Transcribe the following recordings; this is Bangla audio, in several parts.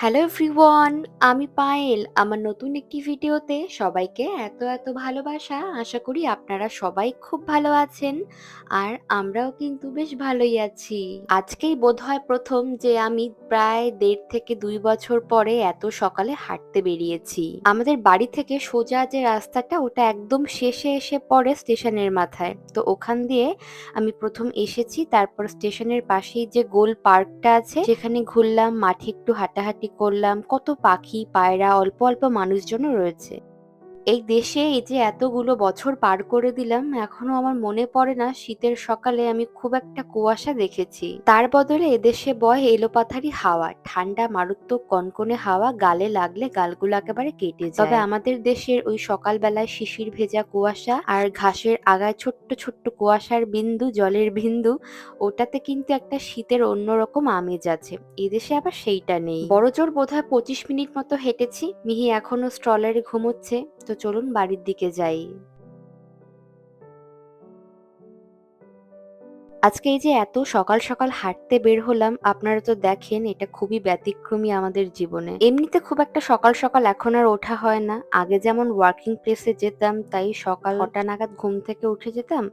হ্যালো এভরিওয়ান আমি পায়েল। আমার নতুন একটি ভিডিওতে সবাইকে এত এত ভালোবাসা। আশা করি আপনারা সবাই খুব ভালো আছেন আর আমরাও কিন্তু বেশ ভালোই আছি। আজকেই বোধহয় প্রথম যে আমি প্রায় দেড় থেকে দুই বছর পরে এত সকালে হাঁটতে বেরিয়েছি। আমাদের বাড়ি থেকে সোজা যে রাস্তাটা, ওটা একদম শেষে এসে পড়ে স্টেশনের মাথায়। তো ওখান দিয়ে আমি প্রথম এসেছি, তারপর স্টেশনের পাশেই যে গোল পার্কটা আছে, সেখানে ঘুরলাম, মাঠে একটু হাঁটাহাঁটি করলাম কত পাখি পায়রা অল্প অল্প মানুষজনও রয়েছে। এই দেশে এই যে এতগুলো বছর পার করে দিলাম, এখনও আমার মনে পড়ে না শীতের সকালে আমি খুব একটা কুয়াশা দেখেছি। তার বদলে এদেশে বয় এলোপাথারি হাওয়া, ঠান্ডা, মারাত্মক কনকনে হাওয়া, গালে লাগলে গালগুলো একেবারে কেটে যায়। তবে আমাদের দেশের ওই সকালবেলায় শিশির ভেজা কুয়াশা আর ঘাসের আগায় ছোট্ট ছোট্ট কুয়াশার বিন্দু, জলের বিন্দু, ওটাতে কিন্তু একটা শীতের অন্যরকম আমেজ আছে। এদেশে আবার সেইটা নেই। বড় জোর বোধহয় পঁচিশ মিনিট মতো হেঁটেছি, মিহি এখনও স্ট্রলারে ঘুমোচ্ছে। তো চলুন বাড়ির দিকে যাই। আজকে এই যে এত সকাল সকাল হাঁটতে বের হলাম, আপনারা তো দেখেন এটা খুবই ব্যতিক্রমী আমাদের জীবনে। এমনিতে খুব একটা সকাল সকাল এখন আর ওঠা হয় না। আগে যেমন ওয়ার্কিং প্লেসে যেতাম, তাই সকাল ছটা নাগাদ ঘুম থেকে উঠে যেতাম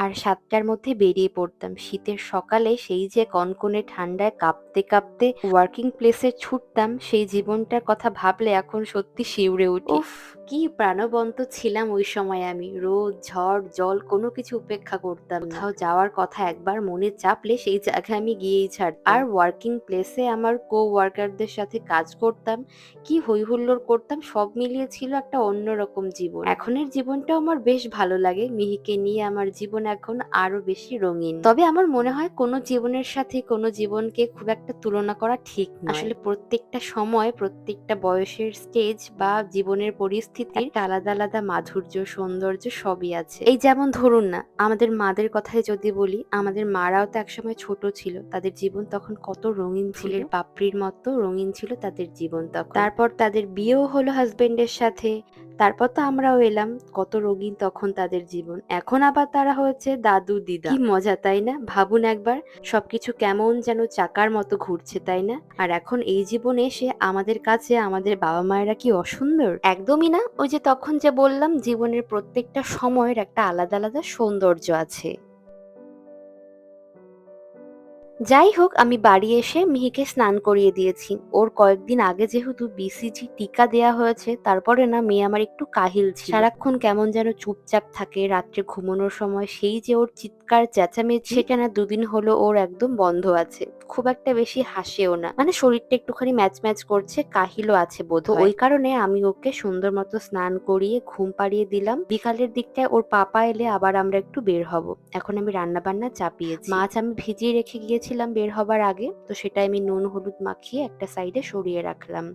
আর সাতটার মধ্যে বেরিয়ে পড়তাম। শীতের সকালে সেই যে কনকনে ঠান্ডায় কাঁপতে কাঁপতে ওয়ার্কিং প্লেসে ছুটতাম, সেই জীবনটার কথা ভাবলে এখন সত্যি শিউরে উঠি। কি প্রাণবন্ত ছিলাম ওই সময় আমি। রোদ, ঝড়, জল কোনো কিছু উপেক্ষা করতাম কোথাও যাওয়ার কথা একবার মনে চাপলে সেই জায়গায় আমি গিয়েই ছাড়তাম। আর ওয়ার্কিং প্লেসে আমার কো ওয়ার্কারদের সাথে কাজ করতাম, কি হই হুল্লোড় করতাম, সব মিলিয়ে ছিল একটা অন্যরকম জীবন। এখনের জীবনটা আমার বেশ ভালো লাগে। মিহিকে নিয়ে আমার জীবন এখন আরও বেশি রঙিন। তবে আমার মনে হয় কোনো জীবনের সাথে কোনো জীবনকে খুব একটা তুলনা করা ঠিক নয়। আসলে প্রত্যেকটা সময়, প্রত্যেকটা বয়সের স্টেজ বা জীবনের পরিস্থিতি একটা আলাদা আলাদা মাধুর্য সৌন্দর্য সবই আছে। এই যেমন ধরুন না আমাদের মাদের কথায় যদি বলি আমাদের মারাও তো একসময় ছোট ছিল তাদের জীবন তখন কত রঙিন ছিল। পাপড়ির মতো রঙিন ছিল তাদের জীবন তখন। তারপর তাদের বিয়েও হলো হাজবেন্ডের সাথে তারপর তো আমরাও এলাম, কত রোগী তখন তাদের জীবন। এখন আবার তারা হয়েছে দাদু, দিদা। কি মজা, তাই না? ভাবুন একবার, সবকিছু কেমন যেন চাকার মতো ঘুরছে, তাই না? আর এখন এই জীবনে এসে আমাদের কাছে আমাদের বাবা মায়েরা কি অসুন্দর? একদমই না। ওই যে তখন যে বললাম, জীবনের প্রত্যেকটা সময়ের একটা আলাদা আলাদা সৌন্দর্য আছে। যাই হোক আমি বাড়ি এসে মিহিকে স্নান করিয়ে দিয়েছি। ওর কয়েকদিন আগে যেহেতু বিসিজি টিকা দেয়া হয়েছে তারপরে না মেয়ে আমার একটু কাহিল ছিল। সারাক্ষণ কেমন যেন চুপচাপ থাকে রাত্রে ঘুমানোর সময় সেই যে ওর চিৎকার চেঁচামেচি সেটা না দুদিন হলো ওর একদম বন্ধ আছে। খুব একটা বেশি হাসেও না। মানে শরীরটা একটুখানি ম্যাচ ম্যাচ করছে কাহিলও আছে বোধ ওই কারণে আমি ওকে সুন্দর মতো স্নান করিয়ে ঘুম পাড়িয়ে দিলাম। বিকালের দিকটায় ওর পাপা এলে আবার আমরা একটু বের হব। এখন আমি রান্না বান্না চাপিয়েছি। মাছ আমি ভিজিয়ে রেখে গিয়েছিলাম বের হবার আগে। তো সেটা আমি নুন হলুদ মাখিয়ে একটা সাইডে সরিয়ে রাখলাম।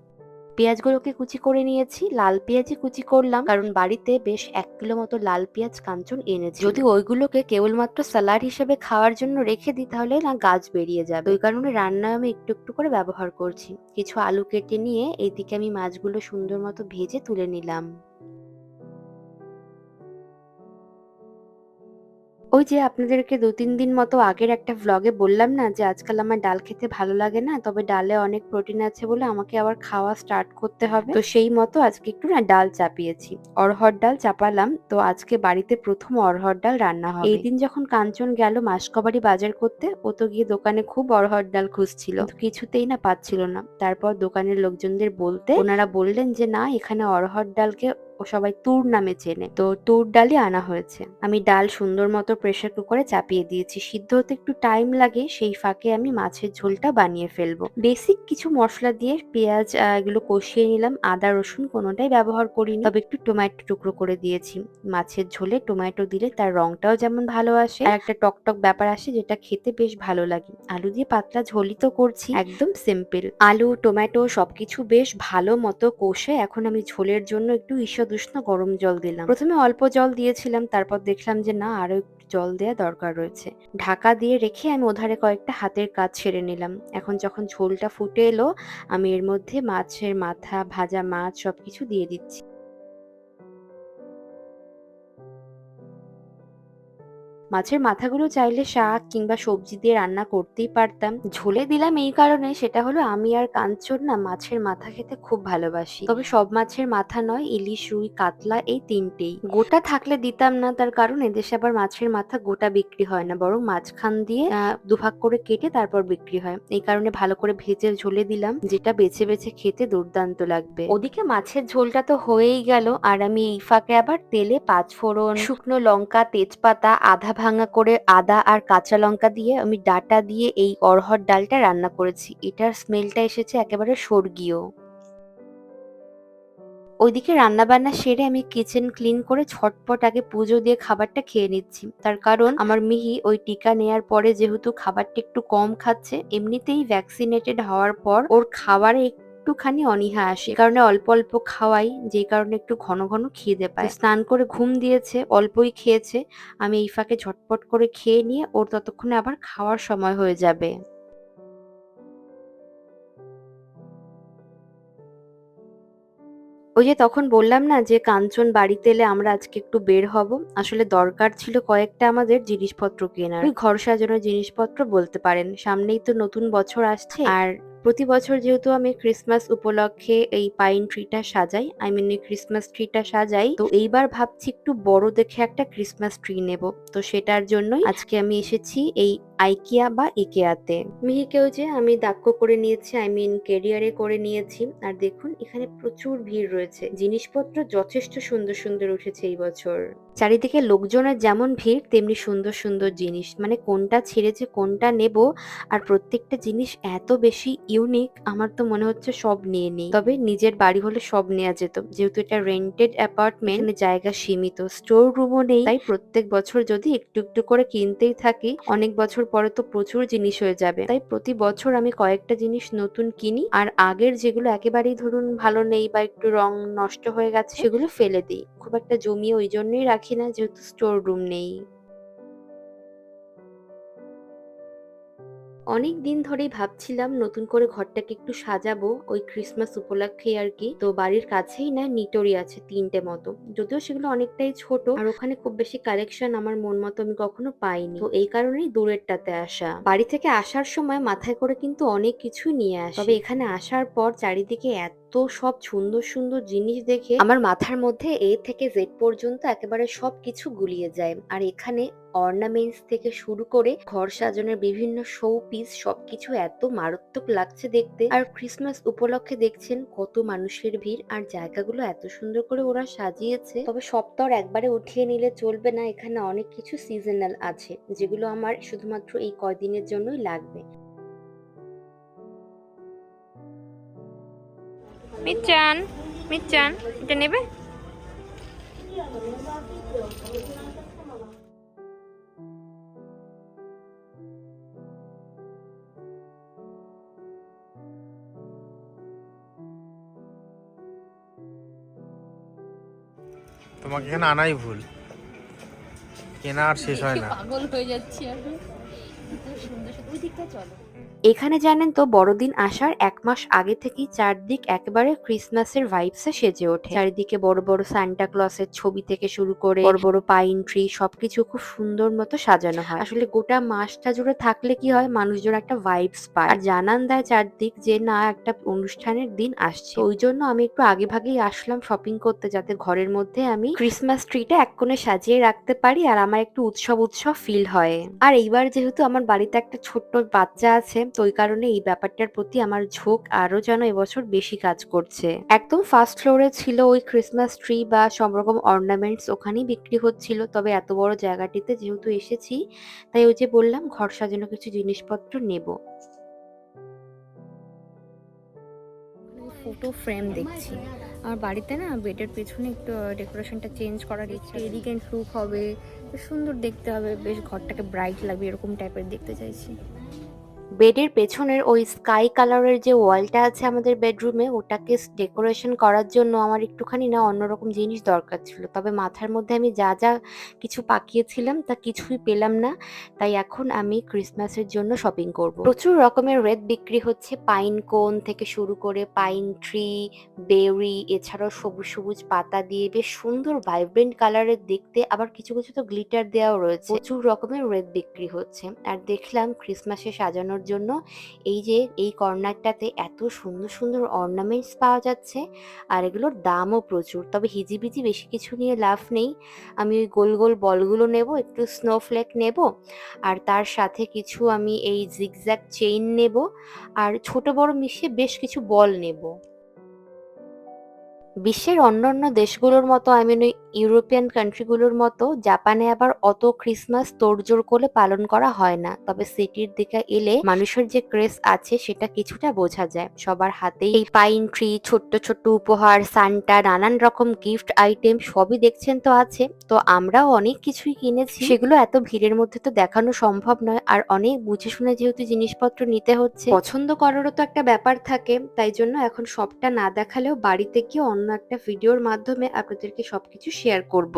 পেঁয়াজগুলোকে কুচি করে নিয়েছি। লাল পেঁয়াজই কুচি করলাম, কারণ বাড়িতে বেশ এক কিলো মতো লাল পেঁয়াজ কাঞ্চন এনেছি। যদি ওইগুলোকে কেবলমাত্র স্যালাড হিসেবে খাওয়ার জন্য রেখে দিই, তাহলে না গাছ বেরিয়ে যাবে। ওই কারণে রান্নায় আমি একটু একটু করে ব্যবহার করছি। কিছু আলু কেটে নিয়ে এইদিকে আমি মাছগুলো সুন্দর মতো ভেজে তুলে নিলাম। ওই যে আপনাদেরকে দু তিন দিন মতো আগের একটা ভ্লগে বললাম না যে আজকাল আমার ডাল খেতে ভালো লাগে না তবে ডালে অনেক প্রোটিন আছে বলে আমাকে আবার খাওয়া স্টার্ট করতে হবে। তো সেই মতো আজকে একটু না ডাল চাপিয়েছি। অরহর ডাল চাপালাম তো আজকে বাড়িতে প্রথম অরহর ডাল রান্না হবে। এই দিন যখন কাঞ্চন গেল মাসকবাড়ি বাজার করতে ও তো গিয়ে দোকানে খুব অরহর ডাল খুঁজছিল। কিছুতেই না পাচ্ছিল না। তারপর দোকানের লোকজনদের বলতে ওনারা বললেন যে না এখানে অরহর ডালকে ও সবাই তুর নামে চেনে। তো তুর ডালই আনা হয়েছে। আমি ডাল সুন্দর মতো প্রেশার কুকারে চাপিয়ে দিয়েছি। সিদ্ধ হতে একটু টাইম লাগে, সেই ফাঁকে আমি মাছের ঝোলটা বানিয়ে ফেলব। বেসিক কিছু মশলা দিয়ে পেঁয়াজ এগুলো কষিয়ে নিলাম। আদা, রসুন কোনোটাই ব্যবহার করিনি। তবে একটু টমেটো টুকরো করে দিয়েছি। মাছের ঝোলে টমেটো দিলে তার রংটাও যেমন ভালো আসে। আর একটা টকটক ব্যাপার আসে যেটা খেতে বেশ ভালো লাগে। আলু দিয়ে পাতলা ঝোলই তো করছি। একদম সিম্পল আলু টমেটো সবকিছু বেশ ভালো মতো কষে এখন আমি ঝোলের জন্য একটু ঈষদ উষ্ণ গরম জল দিলাম। প্রথমে অল্প জল দিয়েছিলাম, তারপর দেখলাম যে না আরও একটু জল দেওয়া দরকার রয়েছে। ঢাকা দিয়ে রেখে আমি ওধারে কয়েকটা হাতের কাজ ছেড়ে নিলাম। এখন যখন ঝোলটা ফুটে এলো, আমি এর মধ্যে মাছের মাথা, ভাজা মাছ সবকিছু দিয়ে দিচ্ছি। মাছের মাথাগুলো চাইলে শাক কিংবা সবজি দিয়ে রান্না করতেই পারতাম। ঝোলে দিলাম এই কারণে, সেটা হলো আমি আর কাঞ্চন না মাছের মাথা খেতে খুব ভালোবাসি। তবে সব মাছের মাথা নয়, ইলিশ, রুই, কাতলা এই তিনটেই। গোটা থাকলে দিতাম না, তার কারণ এদেশে আবার মাছের মাথা গোটা বিক্রি হয় না, বরং মাঝখান দিয়ে দুভাগ করে কেটে তারপর বিক্রি হয়। এই কারণে ভালো করে ভেজে ঝোলে দিলাম, যেটা বেছে বেছে খেতে দুর্দান্ত লাগবে। ওদিকে মাছের ঝোলটা তো হয়েই গেল, আর আমি এই ফাঁকে আবার তেলে পাঁচ ফোড়ন শুকনো লঙ্কা, তেজপাতা, আধা ভাঙা করে আদা আর কাঁচা লঙ্কা দিয়ে আমি ডাটা দিয়ে এই অরহর ডালটা রান্না করেছি। এটার স্মেলটা এসেছে একেবারে স্বর্গীয়। ওইদিকে রান্নাবান্না সেরে আমি কিচেন ক্লিন করে ছটপট আগে পুজো দিয়ে খাবারটা খেয়ে নিচ্ছি। তার কারণ আমার মিহি ওই টিকা নেয়ার পরে যেহেতু খাবারটা একটু কম খাচ্ছে, এমনিতেই ভ্যাকসিনেটেড হওয়ার পর ওর খাবারে একটুখানি অনীহা আসে। কারণে অল্প অল্প খাওয়াই যেই কারণে একটু ঘন ঘন খিদে পায়। স্নান করে ঘুম দিয়েছে অল্পই খেয়েছে। আমি এই ফাঁকে ঝটপট করে খেয়ে নিয়ে ওর ততক্ষণে আবার খাওয়ার সময় হয়ে যাবে। ওই যে তখন বললাম না যে কাঞ্চন বাড়িতে এলে আমরা আজকে একটু বের হব। আসলে দরকার ছিল কয়েকটা আমাদের জিনিসপত্র কেনার। ওই ঘর সাজানোর জিনিসপত্র বলতে পারেন। সামনেই তো নতুন বছর আসছে। আর প্রতি বছর যেহেতু আমি ক্রিসমাস উপলক্ষে এই পাইন ট্রিটা সাজাই আই মিন ক্রিসমাস ট্রিটা সাজাই, তো এইবার ভাবছি একটু বড় দেখে একটা ক্রিসমাস ট্রি নেব। তো সেটার জন্যই আজকে আমি এসেছি এই আইকিয়া বা ইকেয়াতে। মিহিকেও যে আমি দাক্য করে নিয়েছি আই মিন কেরিয়ারে করে নিয়েছি। আর দেখুন এখানে প্রচুর ভিড় রয়েছে। জিনিসপত্র যথেষ্ট সুন্দর সুন্দর উঠেছে এই বছর। চারিদিকে লোকজনের যেমন ভিড় তেমনি সুন্দর সুন্দর জিনিস। মানে কোনটা ছেড়ে যে কোনটা নেব? আর প্রত্যেকটা জিনিস এত বেশি ইউনিক আমার তো মনে হচ্ছে সব নিয়ে নিই। তবে নিজের বাড়ি হলে সব নেওয়া যেত। যেহেতু এটা রেন্টেড অ্যাপার্টমেন্ট জায়গা সীমিত। স্টোর রুমও নেই। তাই প্রত্যেক বছর যদি একটু একটু করে কিনতেই থাকি অনেক বছর পরে তো প্রচুর জিনিস হয়ে যাবে। তাই প্রতি বছর আমি কয়েকটা জিনিস নতুন কিনি আর আগের যেগুলো একেবারেই ধরুন ভালো নেই বা একটু রং নষ্ট হয়ে গেছে, সেগুলো ফেলে দিই। খুব একটা জমি ওই জন্যই রাখি না, যেহেতু স্টোর রুম নেই। অনেক দিন ধরেই ভাবছিলাম নতুন করে ঘরটাকে একটু সাজাবো ওই ক্রিসমাস উপলক্ষে আর কি। তো বাড়ির কাছেই না নিটোরি আছে তিনটে মতো। যদিও সেগুলো অনেকটাই ছোট আর ওখানে খুব বেশি কালেকশন আমার মন মতো আমি কখনো পাইনি। তো এই কারণেই দূরেরটাতে আসা। বাড়ি থেকে আসার সময় মাথায় করে কিন্তু অনেক কিছু নিয়ে আসি। তবে এখানে আসার পর চারিদিকে এত সব সুন্দর সুন্দর জিনিস দেখে আমার মাথার মধ্যে এ থেকে জেড পর্যন্ত একেবারে সব কিছু গুলিয়ে যায়। আর এখানে অর্নামেন্টস থেকে শুরু করে ঘর সাজানোর বিভিন্ন শো পিস সবকিছু এত মারাত্মক লাগছে দেখতে। আর ক্রিসমাস উপলক্ষে দেখছেন কত মানুষের ভিড়। আর জায়গাগুলো এত সুন্দর করে ওরা সাজিয়েছে। তবে আর একবারে উঠিয়ে নিলে চলবে না। এখানে অনেক কিছু সিজনাল আছে, যেগুলো আমার শুধুমাত্র এই কয়দিনের জন্যই লাগবে। মিচান মিচান এটা নেবে? তোমাকে এখানে আনাই ভুল। কেনা আর শেষ হয় না। পাগল হয়ে যাচ্ছি আমি। সুন্দর সুন্দর ওই দিকটা চলো। এখানে জানেন তো বড়দিন আসার এক মাস আগে থেকেই চারদিক একেবারে ক্রিসমাসের ভাইবসে সেজে ওঠে। চারিদিকে বড় বড় সান্টা ক্লসের ছবি থেকে শুরু করে, বড় বড় পাইন ট্রি সবকিছু খুব সুন্দর মতো সাজানো হয়। আসলে গোটা মাসটা জুড়ে থাকলে কি হয় মানুষজন একটা ভাইবস পায়। আর জানান দেয় চারদিক যে না, একটা অনুষ্ঠানের দিন আসছে। ওই জন্য আমি একটু আগে ভাগেই আসলাম শপিং করতে, যাতে ঘরের মধ্যে আমি ক্রিসমাস ট্রিটা এক কোণে সাজিয়ে রাখতে পারি আর আমার একটু উৎসব উৎসব ফিল হয়। আর এইবার যেহেতু আমার বাড়িতে একটা ছোট্ট বাচ্চা আছে, তো ওই কারণে এই ব্যাপারটার প্রতি আমার ঝোঁক আরও যেন এবছর বেশি কাজ করছে। একদম ফার্স্ট ফ্লোরে ছিল ওই ক্রিসমাস ট্রি বা সব রকম অর্নামেন্টস ওখানেই বিক্রি হচ্ছিল, তবে এত বড় জায়গাটিতে যেহেতু এসেছি, তাই ওই যে বললাম ঘর সাজানো কিছু জিনিসপত্র নেব। ফটো ফ্রেম দেখছি। আমার বাড়িতে না বেডের পেছনে একটু ডেকোরেশনটা চেঞ্জ করার ইচ্ছা এলিগেন্ট লুক হবে সুন্দর দেখতে হবে, বেশ ঘরটাকে ব্রাইট লাগবে এরকম টাইপের দেখতে চাইছি। বেডের পেছনের ওই স্কাই কালারের যে ওয়ালটা আছে আমাদের বেডরুমে, ওটাকে ডেকোরেশন করার জন্য আমার একটুখানি না অন্যরকম জিনিস দরকার ছিল। তবে মাথার মধ্যে আমি যা যা কিছু পাকিয়েছিলাম তা কিছুই পেলাম না। তাই এখন আমি ক্রিসমাসের জন্য শপিং করব। প্রচুর রকমের রেড বিক্রি হচ্ছে। পাইন কোন থেকে শুরু করে পাইন ট্রি, বেরি, এছাড়াও সবুজ সবুজ পাতা দিয়ে বেশ সুন্দর ভাইব্রেন্ট কালারের দেখতে, আবার কিছু কিছু তো গ্লিটার দেওয়াও রয়েছে। প্রচুর রকমের রেড বিক্রি হচ্ছে। আর দেখলাম ক্রিসমাসে সাজানোর জন্য। এই যে, এই কর্নারটাতে এত সুন্দর সুন্দর অর্নামেন্টস পাওয়া যাচ্ছে আর এগুলোর দামও প্রচুর। তবে হিজিবিজি বেশি কিছু নিয়ে লাভ নেই। আমি ওই গোল গোল বলগুলো নেব, একটু স্নোফ্লেক নেব আর তার সাথে কিছু আমি এই জিগজ্যাগ চেইন নেব আর ছোট বড় মিশিয়ে বেশ কিছু বল নেব। বিশ্বের অন্যান্য দেশগুলোর মতো আই মিন ইউরোপিয়ান কান্ট্রিগুলোর মতো জাপানে আবার অত ক্রিসমাস তোড়জোড় করে পালন করা হয় না। তবে সিটির দিকে এলে মানুষের যে ক্রেস আছে, সেটা কিছুটা বোঝা যায়। সবার হাতেই এই পাইন ট্রি ছোট্ট ছোট্ট উপহার সান্টা নানান রকম গিফট আইটেম সবই দেখছেন তো আছে। তো আমরাও অনেক কিছুই কিনেছি। সেগুলো এত ভিড়ের মধ্যে তো দেখানো সম্ভব নয়। আর অনেক বুঝে শুনে যেহেতু জিনিসপত্র নিতে হচ্ছে, পছন্দ করারও তো একটা ব্যাপার থাকে। তাই জন্য এখন সবটা না দেখালেও বাড়িতে গিয়ে অন্য একটা ভিডিওর মাধ্যমে আপনাদেরকে সবকিছু শেয়ার করব।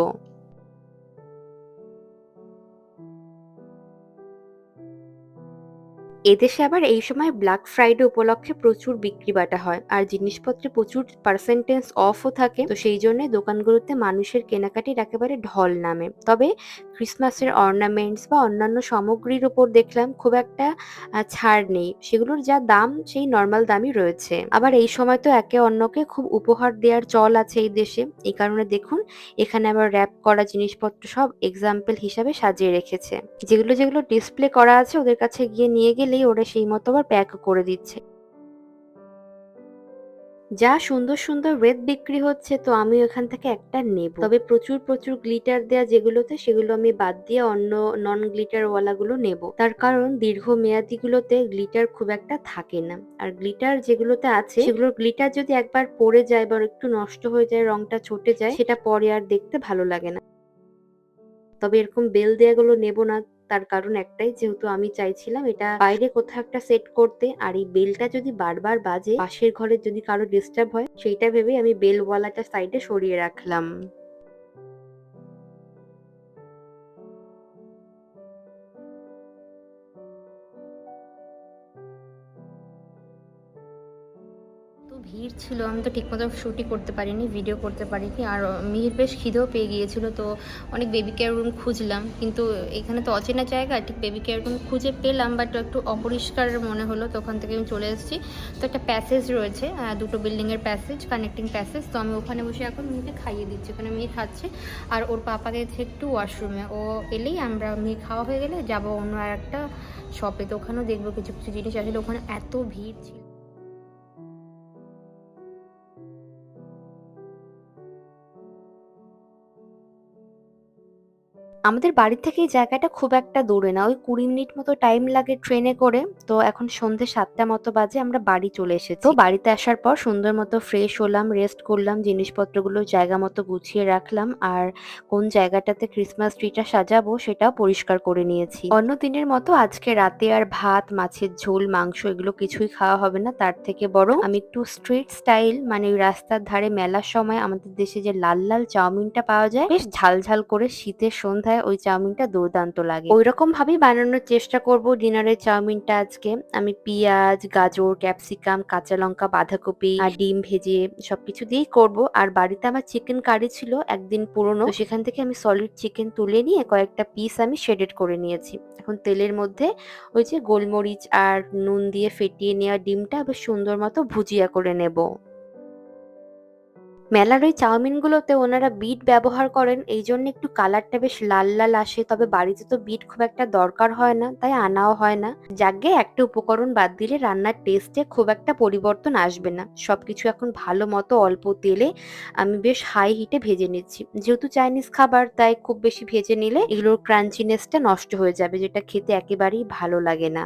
এদেশে আবার এই সময় ব্ল্যাক ফ্রাইডে উপলক্ষে প্রচুর বিক্রি বাটা হয়, আর জিনিসপত্রে প্রচুর পার্সেন্টেজ অফও থাকে, তো সেই জন্য দোকানগুলোতে মানুষের কেনাকাটির একেবারে ঢল নামে। তবে ক্রিসমাসের অর্নামেন্টস বা অন্যান্য সামগ্রীর উপর দেখলাম খুব একটা ছাড় নেই, সেগুলোর যা দাম সেই নর্মাল দামই রয়েছে। আবার এই সময় তো একে অন্যকে খুব উপহার দেওয়ার চল আছে এই দেশে, এই কারণে দেখুন এখানে আবার র্যাপ করা জিনিসপত্র সব এক্সাম্পল হিসাবে সাজিয়ে রেখেছে। যেগুলো যেগুলো ডিসপ্লে করা আছে ওদের কাছে গিয়ে নিয়ে গেলেই ওরা সেই মতো আবার প্যাক করে দিচ্ছে। যা সুন্দর সুন্দর রেড বিক্রি হচ্ছে তো আমি ওখান থেকে একটা নেব। তবে প্রচুর প্রচুর গ্লিটার দেয়া যেগুলোতে, সেগুলো আমি বাদ দিয়ে অন্য নন গ্লিটার ওয়ালাগুলো নেব। তার কারণ দীর্ঘ মেয়াদিগুলোতে গ্লিটার খুব একটা থাকে না। আর গ্লিটার যেগুলোতে আছে, সেগুলোর গ্লিটার যদি একবার পড়ে যায় বা একটু নষ্ট হয়ে যায়, রংটা ছুটে যায়, সেটা পরে আর দেখতে ভালো লাগে না। তবে এরকম বেল দেয়াগুলো নেব না তার কারণ একটাই, যেহেতু আমি চাইছিলাম এটা বাইরে কোথাও একটা সেট করতে, আর এই বেলটা যদি বারবার বাজে, পাশের ঘরে যদি কারও ডিস্টার্ব হয়, সেইটা ভেবে আমি বেলওয়ালাটা সাইডে সরিয়ে রাখলাম। ভিড় ছিল, আমি তো ঠিকমতো শ্যুটই করতে পারিনি ভিডিও করতে পারিনি। আর মিহির বেশ খিদেও পেয়ে গিয়েছিল, তো অনেক বেবি কেয়ার রুম খুঁজলাম। কিন্তু এখানে তো অচেনা জায়গা, ঠিক বেবি কেয়ার রুম খুঁজে পেলাম বাট একটু অপরিষ্কার মনে হলো তো ওখান থেকে আমি চলে এসেছি। তো একটা প্যাসেজ রয়েছে দুটো বিল্ডিংয়ের প্যাসেজ কানেক্টিং প্যাসেজ তো আমি ওখানে বসে এখন মিহিকে খাইয়ে দিচ্ছি। ওখানে মিহি খাচ্ছে, আর ওর পাপা গেছে একটু ওয়াশরুমে ও এলেই আমরা মিহি খাওয়া হয়ে গেলে, যাব অন্য আর একটা শপে তো ওখানেও দেখব কিছু কিছু জিনিস। আসলে ওখানে এত ভিড় ছিল। আমাদের বাড়ি থেকে এই জায়গাটা খুব একটা দূরে না। ওই কুড়ি মিনিট মতো টাইম লাগে ট্রেনে করে। তো এখন সন্ধে সাতটা মতো বাজে আমরা বাড়ি চলে এসেছি। তো বাড়িতে আসার পর সুন্দর মতো ফ্রেশ হলাম রেস্ট করলাম জিনিসপত্রগুলো জায়গা মতো গুছিয়ে রাখলাম। আর কোন জায়গাটাতে ক্রিসমাস ট্রিটা সাজাবো সেটাও পরিষ্কার করে নিয়েছি। অন্য দিনের মতো আজকে রাতে আর ভাত মাছের ঝোল মাংস এগুলো কিছুই খাওয়া হবে না। তার থেকে বরং আমি একটু স্ট্রিট স্টাইল মানে ওই রাস্তার ধারে মেলার সময় আমাদের দেশে যে লাল লাল চাউমিনটা পাওয়া যায় বেশ ঝাল ঝাল করে শীতের সন্ধ্যায় ওই চাউমিনটা দুর্দান্ত লাগে। ওই রকম ভাবেই বানানোর চেষ্টা করব ডিনারের চাউমিনটা আজকে। আমি পেঁয়াজ, গাজর, ক্যাপসিকাম, কাঁচা লঙ্কা, বাঁধাকপি আর ডিম ভেজে সবকিছু দিয়েই করব। আর বাড়িতে আমার চিকেন কারি ছিল একদিন পুরনো সেখান থেকে আমি সলিড চিকেন তুলে নিয়ে কয়েকটা পিস আমি শেডেড করে নিয়েছি। এখন তেলের মধ্যে ওই যে গোলমরিচ আর নুন দিয়ে ফেটিয়ে নেওয়া ডিমটা বেশ সুন্দর মতো ভুজিয়া করে নেব। মেলার ওই চাউমিনগুলোতে ওনারা বিট ব্যবহার করেন এই জন্য একটু কালারটা বেশ লাল লাল আসে, তবে বাড়িতে তো বিট খুব একটা দরকার হয় না, তাই আনাও হয় না। যাকে একটা উপকরণ বাদ দিলে রান্নার টেস্টে খুব একটা পরিবর্তন আসবে না। সবকিছু এখন ভালো মতো অল্প তেলে আমি বেশ হাই হিটে ভেজে নিচ্ছি। যেহেতু চাইনিজ খাবার, তাই খুব বেশি ভেজে নিলে এগুলোর ক্রাঞ্চিনেসটা নষ্ট হয়ে যাবে, যেটা খেতে একেবারেই ভালো লাগে না।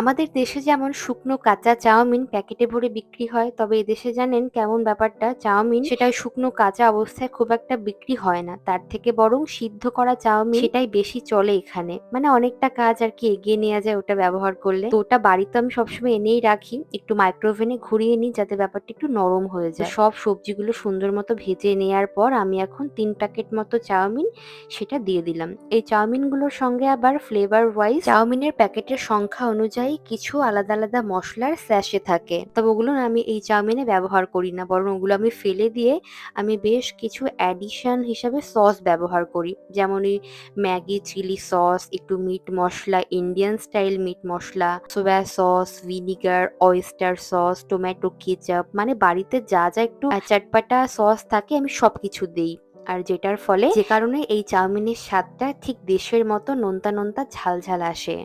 আমাদের দেশে যেমন শুকনো কাঁচা চাউমিন প্যাকেটে ভরে বিক্রি হয়, তবে এদেশে জানেন কেমন ব্যাপারটা? চাউমিন সেটা শুকনো কাঁচা অবস্থায় খুব একটা বিক্রি হয় না। তার থেকে বরং সিদ্ধ করা চাউমিন সেটাই বেশি চলে এখানে। মানে অনেকটা কাজ আর কি এগিয়ে নেওয়া যায় ওটা ব্যবহার করলে। তো ওটা বাড়িতে আমি সবসময় এনেই রাখি। একটু মাইক্রোওভেনে ঘুরিয়ে নিই যাতে ব্যাপারটা একটু নরম হয়ে যায়। সব সবজিগুলো সুন্দর মতো ভেজে নেওয়ার পর আমি এখন তিন প্যাকেট মতো চাউমিন সেটা দিয়ে দিলাম। এই চাউমিনগুলোর সঙ্গে আবার ফ্লেভার ওয়াইজ চাউমিনের প্যাকেটের সংখ্যা অনুযায়ী কিছু আলাদা আলাদা মশলার স্যাশে থাকে। তবে ওগুলো আমি এই চাউমিনে ব্যবহার করি না, বরং ওগুলো আমি ফেলে দিয়ে আমি বেশ কিছু অ্যাডিশন হিসাবে সস ব্যবহার করি। যেমন এই ম্যাগি চিলি সস একটু meat masala Indian style meat masala soya sauce vinegar oyster sauce tomato ketchup মানে বাড়িতে যা যা একটু চটপাটা সস থাকে আমি সবকিছু দিই। আর যেটার ফলে যে কারণে এই চাউমিনের স্বাদটা ঠিক দেশের মতো নোনতা নোনতা ঝাল ঝাল আসে।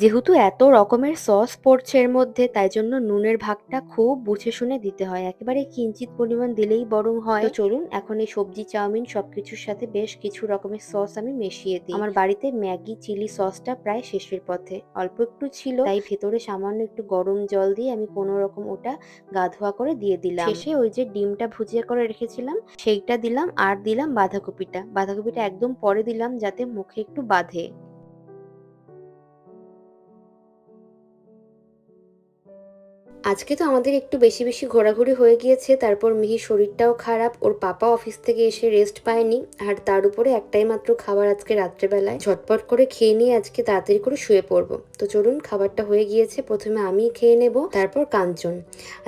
যেহেতু এত রকমের সস পড়ছে এর মধ্যে, তাই জন্য নুনের ভাগটা খুব বুঝে শুনে দিতে হয়। একেবারে কিঞ্চিত পরিমাণ দিলেই বরং হয়। তো চলুন, এখন এই সবজি, চাউমিন সবকিছুর সাথে বেশ কিছু রকমের সস আমি মিশিয়ে দিই। আমার বাড়িতে ম্যাগি, চিলি সসটা প্রায় শেষের পথে। অল্প একটু ছিল, তাই ভেতরে সামান্য একটু গরম জল দিয়ে আমি কোনো রকম ওটা গা ধোয়া করে দিয়ে দিলাম। শেষে ওই যে ডিমটা ভুজিয়া করে রেখেছিলাম, সেইটা দিলাম আর দিলাম বাঁধাকপিটা। বাঁধাকপিটা একদম পরে দিলাম যাতে মুখে একটু বাঁধে। আজকে তো আমাদের একটু বেশি বেশি ঘোরাঘুরি হয়ে গিয়েছে, তারপর মিহির শরীরটাও খারাপ, ওর পাপা অফিস থেকে এসে রেস্ট পায়নি, আর তার উপরে একটাই মাত্র খাবার আজকে রাত্রেবেলায়। ঝটপট করে খেয়ে নিয়ে আজকে তাড়াতাড়ি করে শুয়ে পড়ব। তো চলুন, খাবারটা হয়ে গিয়েছে, প্রথমে আমি খেয়ে নেব, তারপর কাঞ্চন।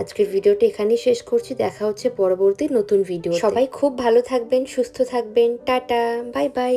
আজকের ভিডিওটা এখানেই শেষ করছি, দেখা হচ্ছে পরবর্তী নতুন ভিডিও সবাই খুব ভালো থাকবেন, সুস্থ থাকবেন, টাটা, বাই বাই।